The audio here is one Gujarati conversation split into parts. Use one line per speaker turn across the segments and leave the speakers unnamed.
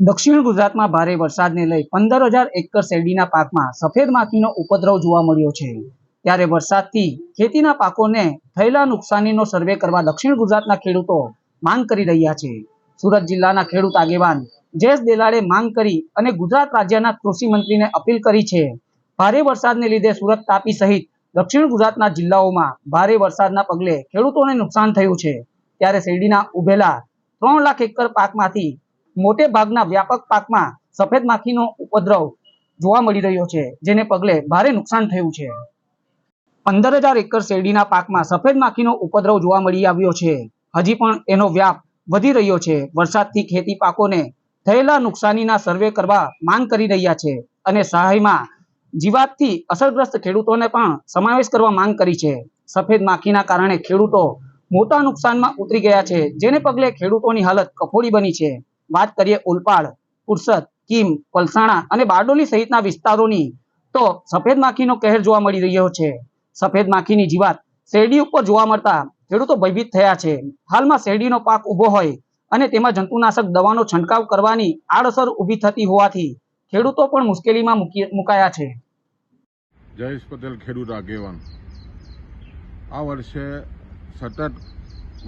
દક્ષિણ ગુજરાતમાં ભારે વરસાદને લઈ પંદર હજાર એકર શેરડીના પાકમાં સફેદ માખીનો ઉપદ્રવ જોવા મળ્યો છે. ત્યારે વરસાદથી ખેતીના પાકોને થયેલા નુકસાનીનો સર્વે કરવા દક્ષિણ ગુજરાતના ખેડૂતો માંગ કરી રહ્યા છે. સુરત જિલ્લાના ખેડૂત આગેવાન જયેશ દેલાડે માંગ કરી અને ગુજરાત રાજ્યના કૃષિ મંત્રીને અપીલ કરી છે. ભારે વરસાદને લીધે સુરત તાપી સહિત દક્ષિણ ગુજરાતના જિલ્લાઓમાં ભારે વરસાદના પગલે ખેડૂતોને નુકસાન થયું છે. ત્યારે શેરડીના ઉભેલા ત્રણ લાખ એકર પાકમાંથી મોટે ભાગના વ્યાપક પાકમાં સફેદ માખીનો ઉપદ્રવ જોવા મળી રહ્યો છે, જેને પગલે ભારે નુકસાન થયું છે. પંદર હજાર એકર શેરડીના પાકમાં સફેદ માખીનો ઉપદ્રવ જોવા મળી આવ્યો છે. હજી પણ એનો વ્યાપ વધી રહ્યો છે. વરસાદથી ખેતી પાકોને થયેલા નુકસાનીના સર્વે કરવા માંગ કરી રહ્યા છે અને સહાયમાં જીવાતથી અસરગ્રસ્ત ખેડૂતોને પણ સમાવેશ કરવા માંગ કરી છે. સફેદ માખીના કારણે ખેડૂતો મોટા નુકસાનમાં ઉતરી ગયા છે, જેને પગલે ખેડૂતોની હાલત કફોડી બની છે. વાત કરીએ ઉલપાડ, પુરસદ, કીમ, પલસાણા અને બારડોલી સહિતના વિસ્તારોની, તો સફેદ માખીનો કહેર જોવા મળી રહ્યો છે. સફેદ માખીની જીવાત શેરડી ઉપર જોવા મળતા ખેડૂતો ભયભીત થયા છે. હાલમાં શેરડીનો પાક ઊભો હોય અને તેમાં જંતુનાશક દવાનો છંટકાવ કરવાની આડઅસર ઊભી થતી હોવાથી ખેડૂતો પણ મુશ્કેલીમાં મુકાયા છે.
જયેશ પટેલ, ખેડૂત આગેવાન. આ વર્ષે સતત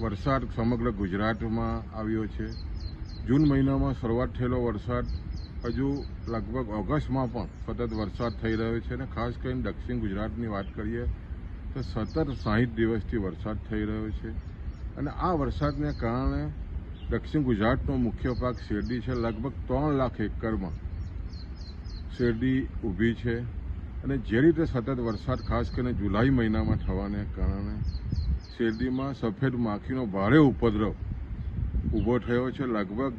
વરસાદ સમગ્ર ગુજરાતમાં આવ્યો છે. જૂન મહિનામાં શરૂઆત થયેલો વરસાદ હજુ લગભગ ઓગસ્ટમાં પણ સતત વરસાદ થઈ રહ્યો છે અને ખાસ કરીને દક્ષિણ ગુજરાતની વાત કરીએ તો સતત સાહીઠ દિવસથી વરસાદ થઈ રહ્યો છે. અને આ વરસાદને કારણે દક્ષિણ ગુજરાતનો મુખ્ય પાક શેરડી છે. લગભગ ત્રણ લાખ એકરમાં શેરડી ઊભી છે. અને જે રીતે સતત વરસાદ ખાસ કરીને જુલાઈ મહિનામાં થવાને કારણે શેરડીમાં સફેદ માખીનો ભારે ઉપદ્રવ ઊભો થયો છે. લગભગ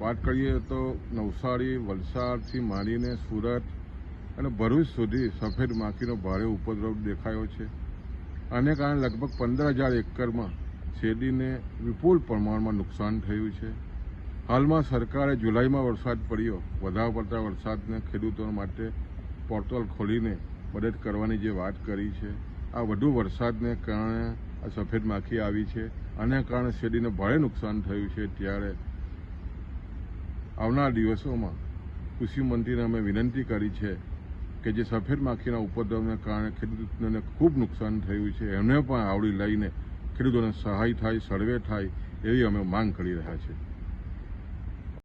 વાત કરીએ તો નવસારી, વલસાડથી માંડીને સુરત અને ભરૂચ સુધી સફેદ માખીનો ભારે ઉપદ્રવ દેખાયો છે. આને કારણે લગભગ પંદર હજાર એકરમાં શેરડીને વિપુલ પ્રમાણમાં નુકસાન થયું છે. હાલમાં સરકારે જુલાઈમાં વરસાદ પડ્યો. વધારે પડતા વરસાદને ખેડૂતો માટે પોર્ટલ ખોલીને મદદ કરવાની જે વાત કરી છે. આ વધુ વરસાદને કારણે સફેદ માખી આવી છે. આને કારણે શેરડીને ભારે નુકસાન થયું છે. ત્યારે આવનાર દિવસોમાં કૃષિ મંત્રીને અમે વિનંતી કરી છે કે જે સફેદ માખીના ઉપદ્રવને કારણે ખેડૂતોને ખૂબ નુકસાન થયું છે. એમને પણ આવડી લઈને ખેડૂતોને સહાય થાય, સર્વે થાય એવી અમે માંગ કરી રહ્યા છીએ.